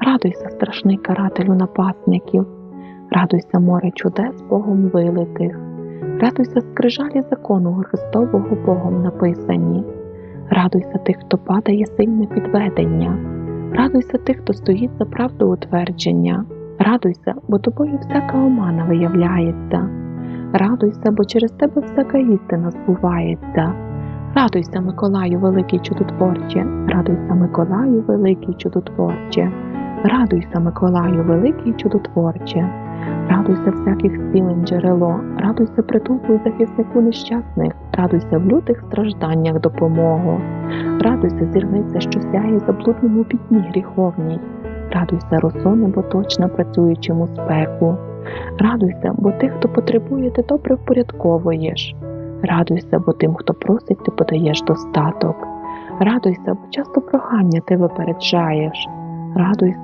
Радуйся, страшний карателю напасників, радуйся, море чудес Богом вилитих, радуйся, скрижалі закону Христового Богом написані, радуйся тих, хто падає сильне підведення, радуйся тих, хто стоїть за правду утвердження, радуйся, бо тобою всяка омана виявляється, радуйся, бо через тебе всяка істина збувається. Радуйся, Миколаю, великий чудотворче, радуйся, Миколаю, великий чудотворче, радуйся, Миколаю, великий чудотворче, радуйся всяких зцілень джерело, радуйся притулку і захиснику нещасних, радуйся в лютих стражданнях допомогу, радуйся, зірниця, що сяє заблудному пітьмі гріховній, радуйся, росо неботочна працюючому спеку, радуйся, бо тих, хто потребує, ти добре впорядковуєш. Радуйся, бо тим, хто просить, ти подаєш достаток. Радуйся, бо часто прохання ти випереджаєш. Радуйся,